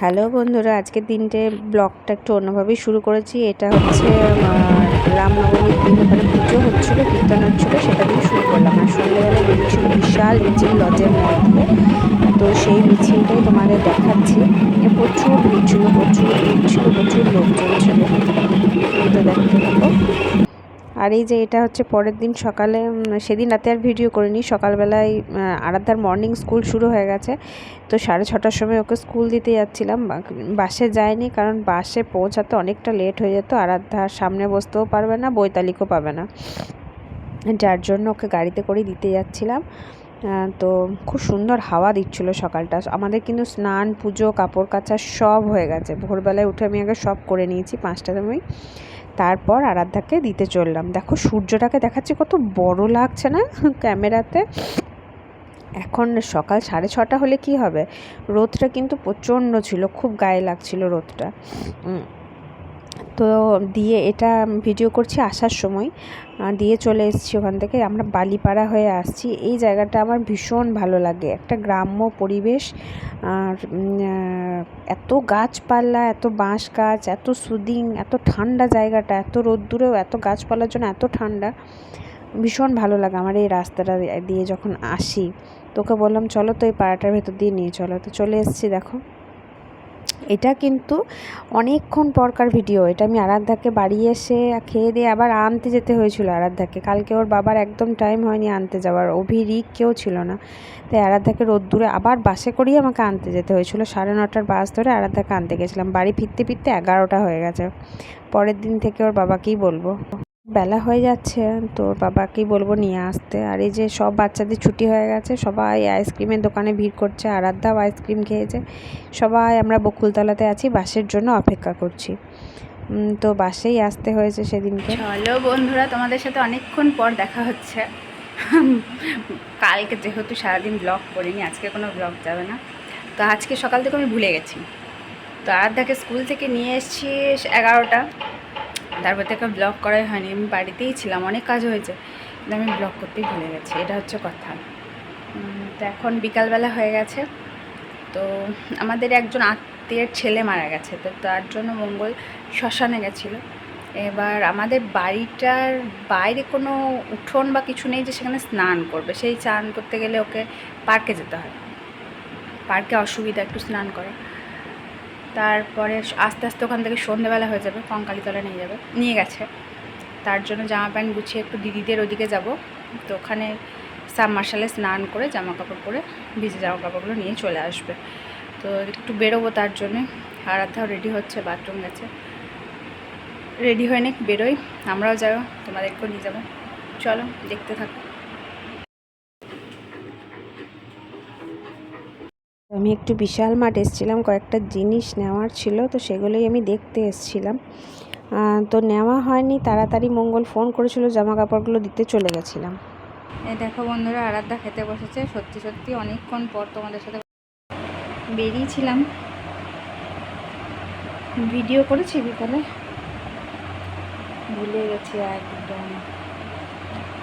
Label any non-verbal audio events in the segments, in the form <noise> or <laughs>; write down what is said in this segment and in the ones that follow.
Hello বন্ধুরা আজকে দিনটে ব্লগটা একটু অন্যভাবেই শুরু করেছি। এটা হচ্ছে রামনবমীর দিন, ওখানে পুজো হচ্ছিল, কীর্তন হচ্ছিল, সেটা দিয়ে শুরু করলাম। আর সন্ধ্যেবেলা বেরিয়েছিল বিশাল মিছিল লজের মধ্যে। তো সেই মিছিলটাই তোমাদের দেখাচ্ছি। প্রচুর ভিড় ছিল, প্রচুর ভিড় ছিল, প্রচুর লোকজন ছিল। তো দেখতে থাকো আর এই যে এটা হচ্ছে পরের দিন সকালে সেদিন রাতে আর ভিডিও করিনি। সকালবেলায় আরাধ্যার মর্নিং স্কুল শুরু হয়ে গেছে। তো সাড়ে ছটার সময় ওকে স্কুল দিতে যাচ্ছিলাম। বাসে যায়নি কারণ বাসে পৌঁছাতে অনেকটা লেট হয়ে যেত। আরাধ্যা সামনে বসতেও পারবে না বৈতালিকও পাবে না। যার জন্য ওকে গাড়িতে করে দিতে যাচ্ছিলাম। তো খুব সুন্দর হাওয়া দিচ্ছিল সকালটা। আমাদের কিন্তু স্নান, পুজো, কাপড় কাচা সব হয়ে গেছে। ভোরবেলায় উঠে আমি আগে সব করে নিয়েছি পাঁচটা সময়। তারপর আরাধ্যাকে দিতে চললাম। দেখো, সূর্যটাকে দেখাচ্ছি কত বড় লাগছে না <laughs> ক্যামেরাতে। এখন সকাল সাড়ে ছটা হলে কি হবে? রোদটা কিন্তু প্রচণ্ড ছিল, খুব গায়ে লাগছিল রোদটা। তো দিয়ে এটা ভিডিও করছি আসার সময়। দিয়ে চলে এসেছি ওখান থেকে। আমরা বালিপাড়া হয়ে আসছি। এই জায়গাটা আমার ভীষণ ভালো লাগে। একটা গ্রাম্য পরিবেশ। আর এত গাছপালা, এত বাঁশ গাছ, এত সুদিং, এত ঠান্ডা জায়গাটা, এত রোদ্দুরেও এত গাছপালার জন্য এত ঠান্ডা। ভীষণ ভালো লাগে আমার এই রাস্তাটা দিয়ে যখন আসি। তোকে বললাম, চলো তো এই পাড়াটার ভেতর দিয়ে নিয়ে চলো। তো চলে এসেছি, দেখো। এটা কিন্তু অনেকক্ষণ পরকার ভিডিও। এটা আমি আরাধ্যাকে বাড়ি এসে খেয়ে দিয়ে আবার আনতে যেতে হয়েছিল আরাধ্যাকে। কালকে ওর বাবার একদম টাইম হয়নি আনতে যাওয়ার। অভিরিক কেউ ছিল না। তাই আরাধ্যাকে রোদ্দুরে আবার বাসে করেই আমাকে আনতে যেতে হয়েছিল। সাড়ে নটার বাস ধরে আরাধ্যাকে আনতে গেছিলাম। বাড়ি ফিরতে ফিরতে এগারোটা হয়ে গেছে। পরের দিন থেকে ওর বাবাকেই বলব। বেলা হয়ে যাচ্ছে, তো ওর বাবাকেই বলব নিয়ে আসতে। আর এই যে সব বাচ্চাদের ছুটি হয়ে গেছে, সবাই আইসক্রিমের দোকানে ভিড় করছে আরাধ্যাও আইসক্রিম খেয়েছে। সবাই আমরা বকুলতলাতে আছি, বাসের জন্য অপেক্ষা করছি। তো বাসেই আসতে হয়েছে সেদিনকে। চলো বন্ধুরা, তোমাদের সাথে অনেকক্ষণ পর দেখা হচ্ছে। কালকে যেহেতু সারাদিন ব্লগ করিনি, আজকে কোনো ব্লগ যাবে না। তো আজকে সকাল থেকে আমি ভুলে গেছি। তো আরাধ্যাকে স্কুল থেকে নিয়ে এসেছি এগারোটা। তারপর থেকে ব্লগ করাই হয়নি। আমি বাড়িতেই ছিলাম, অনেক কাজ হয়েছে। কিন্তু আমি ব্লগ করতেই ভুলে গেছি, এটা হচ্ছে কথা। তো এখন বিকালবেলা হয়ে গেছে। তো আমাদের একজন আত্মীয়ের ছেলে মারা গেছে, তো তার জন্য মঙ্গল শ্মশানে গেছিল। এবার আমাদের বাড়িটার বাইরে কোনো উঠোন বা কিছু নেই যে সেখানে স্নান করবে। সেই স্নান করতে গেলে ওকে পার্কে যেতে হয়। পার্কে অসুবিধা, একটু স্নান করা তারপরে আস্তে আস্তে ওখান থেকে সন্ধেবেলা হয়ে যাবে, কঙ্কালীতলা নিয়ে যাবে। নিয়ে গেছে। তার জন্য জামা প্যান্ট গুছিয়ে একটু দিদিদের ওদিকে যাব। তো ওখানে সাব মার্শালে স্নান করে জামা কাপড় পরে ভিজে জামা কাপড়গুলো নিয়ে চলে আসবে। তো একটু বেরোবো তার জন্যে। আরাধ্যাও রেডি হচ্ছে বাথরুম গেছে। রেডি হয়ে নে বেরোই। আমরাও যাব, তোমাদেরকেও নিয়ে যাব। চলো, দেখতে থাকো। আমি একটু বিশাল মাঠ এসেছিলাম, কয়েকটা জিনিস নেওয়ার ছিল, তো সেগুলোই আমি দেখতে এসেছিলাম। তো নেওয়া হয়নি, তাড়াতাড়ি মঙ্গল ফোন করেছিল জামা কাপড়গুলো দিতে চলে গেছিলাম। দেখো বন্ধুরা, আরাধ্যা খেতে বসেছে, সত্যি সত্যি অনেকক্ষণ পর তোমাদের সাথে বেরিয়েছিলাম। ভিডিও করেছি বিকালে? ভুলে গেছি একদম।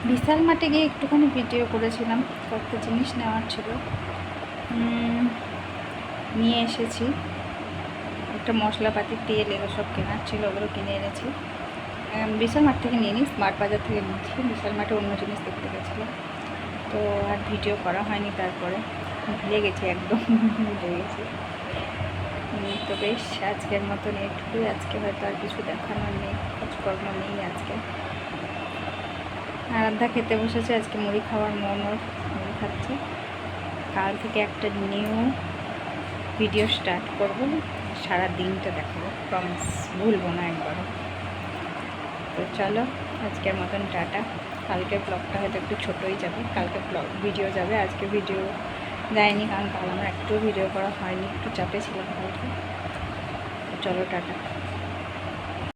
বিশাল মাঠে গিয়ে একটুখানি ভিডিও করেছিলাম, কয়েকটা জিনিস নেওয়ার ছিল। নিয়ে এসেছি। একটা মশলাপাতি, তেল এগুলো সব কেনার ছিল, ওগুলো কিনে এনেছি। বিশাল মাঠ থেকে নিয়ে নিই, স্মার্ট বাজার থেকে নিয়েছি বিশাল মাঠে অন্য জিনিস দেখতে গেছিলাম। তো আর ভিডিও করা হয়নি তারপরে। ভুলে গেছি একদম, ভুলে গেছি। তো বেশ, আজকের মতন এইটুকুই। আজকে হয়তো আর কিছু দেখানোর নেই, কাজকর্ম নেই আজকে। আরাধ্যা খেতে বসেছে, আজকে মুড়ি খাওয়ার মন ওর মুড়ি খাচ্ছে। কাল থেকে একটা নিউ ভিডিও স্টার্ট করব সারা দিনটা দেখাবো প্রমিস ভুলবো না একবারও। তো চলো, আজকের মতন টাটা। কালকে ব্লগটা হয়তো একটু ছোটোই যাবে, কালকে ব্লগ ভিডিও যাবে, আজকে ভিডিও দেয়নি, কারণ কাল আমার একটু ভিডিও করা হয়নি, একটু চাপে ছিলাম কালকে। চলো, টাটা।